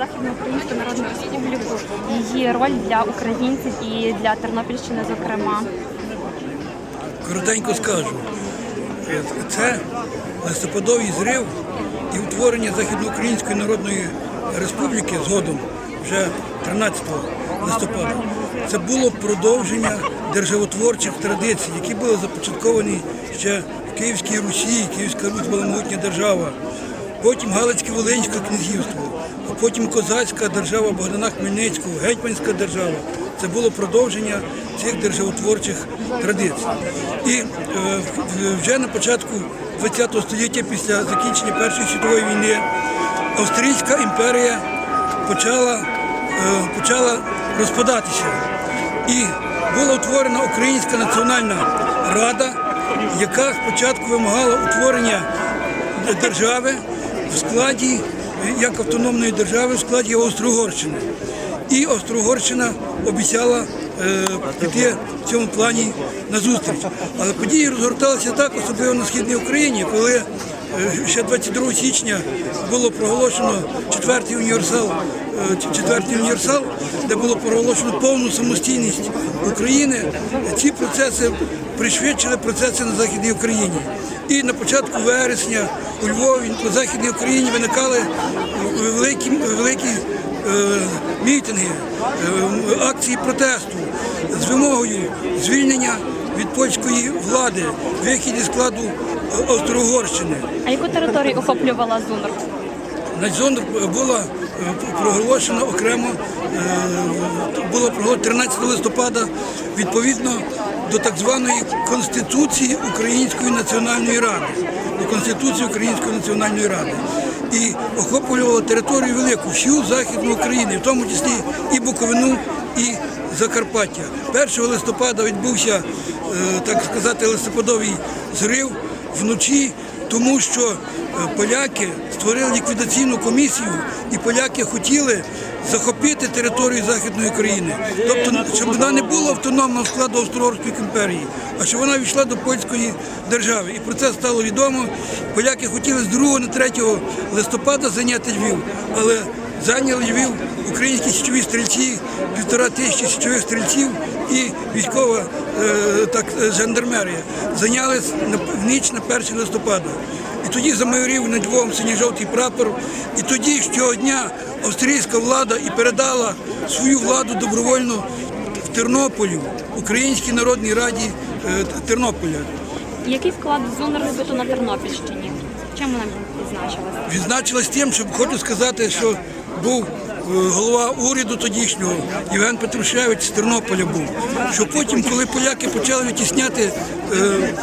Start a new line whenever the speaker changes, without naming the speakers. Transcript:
Західноукраїнську Народну Республіку, її роль для українців і для Тернопільщини, зокрема.
Коротенько скажу. Е, Це листопадовий зрив і утворення Західноукраїнської Народної Республіки згодом вже 13 листопада. Це було продовження державотворчих традицій, які були започатковані ще в Київській Русі. Київська Русь була могутня держава. Потім Галицьке-Волинське князівство, а потім козацька держава Богдана Хмельницького, гетьманська держава. Це було продовження цих державотворчих традицій. І е, вже на початку ХХ століття, після закінчення Першої світової війни, Австрійська імперія почала, е, почала розпадатися. І була утворена Українська національна рада, яка спочатку вимагала утворення держави в складі як автономної держави в складі Австро-Угорщини. І Австро-Угорщина обіцяла е, піти в цьому плані на зустріч. Але події розгорталися так, особливо на східній Україні, коли е, ще 22 січня було проголошено четвертий універсал, е, четвертий універсал, де було проголошено повну самостійність України. Ці процеси пришвидшили процеси на Західній Україні. І на початку вересня у Львові, по Західній Україні виникали великі, великі е, мітинги, е, акції протесту з вимогою звільнення від польської влади, вихід із складу е, Австро-Угорщини.
А яку територію охоплювала ЗУНР?
Надзон була е, проголошена окремо, е, було проголошено 13 листопада відповідно до так званої Конституції Української національної ради, до Конституції Української національної ради. І охоплювала територію велику, всю Західну Україну, в тому числі і Буковину, і Закарпаття. 1 листопада відбувся, е, так сказати, листопадовий зрив вночі тому що е, поляки створили ліквідаційну комісію, і поляки хотіли захопити територію Західної України. Тобто, щоб вона не була автономна складу Австро-Угорської імперії, а щоб вона війшла до польської держави. І про це стало відомо. Поляки хотіли з 2 на 3 листопада зайняти Львів, але зайняли Львів українські січові стрільці, півтора тисячі січових стрільців і військова е, так, е, жандармерія зайняли в ніч на 1 листопада. І тоді замайорів над Львовом синьо-жовтий прапор. І тоді щодня австрійська влада і передала свою владу добровольно в Тернополю, Українській народній раді е, Тернополя.
Який вклад ЗУНР робито на Тернопільщині? Чим вона відзначилася?
Відзначилась тим, що хочу сказати, що був е, голова уряду тодішнього Євген Петрушевич з Тернополя був. Що потім, коли поляки почали витісняти е,